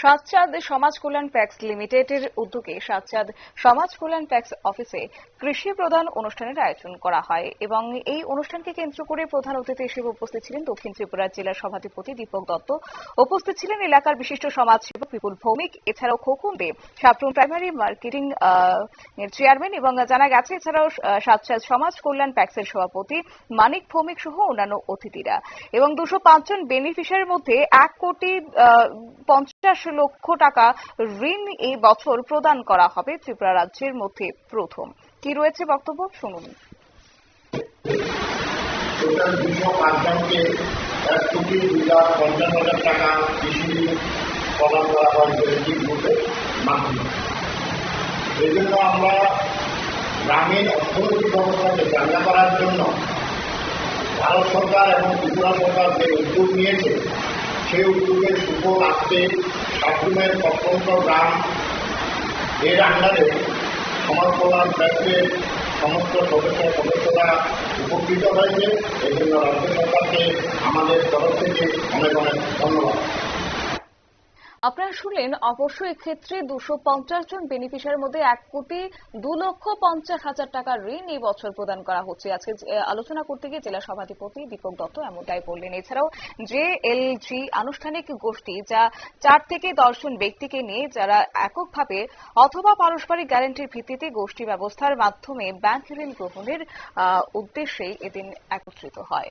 সাতচাঁদ সমাজ কল্যাণ প্যাক্স লিমিটেডের উদ্যোগে সাতচাঁদ সমাজ কল্যাণ প্যাক্স অফিসে কৃষি প্রধান অনুষ্ঠানের আয়োজন করা হয় এবং এই অনুষ্ঠানকে কেন্দ্র করে প্রধান অতিথি হিসেবে উপস্থিত ছিলেন দক্ষিণ ত্রিপুরা জেলার সভাধিপতি দীপক দত্ত। উপস্থিত ছিলেন এলাকার বিশিষ্ট সমাজসেবক বিপুল ভৌমিক, এছাড়াও খোকন দেব সাপ্রুম প্রাইমারি মার্কেটিং এর চেয়ারম্যান এবং জানা গেছে এছাড়াও সাতচাঁদ সমাজ কল্যাণ প্যাক্সের সভাপতি মানিক ভৌমিক সহ অন্যান্য অতিথিরা। এবং দুশো জন বেনিফিশিয়ারির মধ্যে এক কোটি পঞ্চাশ লক্ষ টাকা ঋণ এই বছর প্রদান করা হবে ত্রিপুরা রাজ্যের মধ্যে প্রথম। কি রয়েছে বক্তব্য? শুনুন। করার জন্য ভারত সরকার এবং ত্রিপুরা সরকার যে উদ্যোগ নিয়েছে, সেই উদ্যোগের সুফল আসতে সাতগুমের প্রত্যন্ত গ্রাম এর আন্ডারে সমাজ কল্যাণ সমস্ত সদস্য সদস্যরা উপকৃত হয়েছে। এই জন্য রাজ্য সরকারকে আমাদের তরফ থেকে অনেক অনেক ধন্যবাদ। আপনারা শুনলেন অবশ্য এক্ষেত্রে দুশো পঞ্চাশ জন বেনিফিশিয়ারির মধ্যে এক কোটি দু লক্ষ পঞ্চাশ হাজার টাকার ঋণ এই বছর প্রদান করা হচ্ছে। আজকে আলোচনা করতে গিয়ে জেলা সভাধিপতি দীপক দত্ত এমনটাই বললেন। এছাড়াও যে এল জি আনুষ্ঠানিক গোষ্ঠী যা চার থেকে দশজন ব্যক্তিকে নিয়ে যারা এককভাবে অথবা পারস্পরিক গ্যারান্টির ভিত্তিতে গোষ্ঠী ব্যবস্থার মাধ্যমে ব্যাংক ঋণ গ্রহণের আহ, উদ্দেশ্যেই এদিন একত্রিত হয়।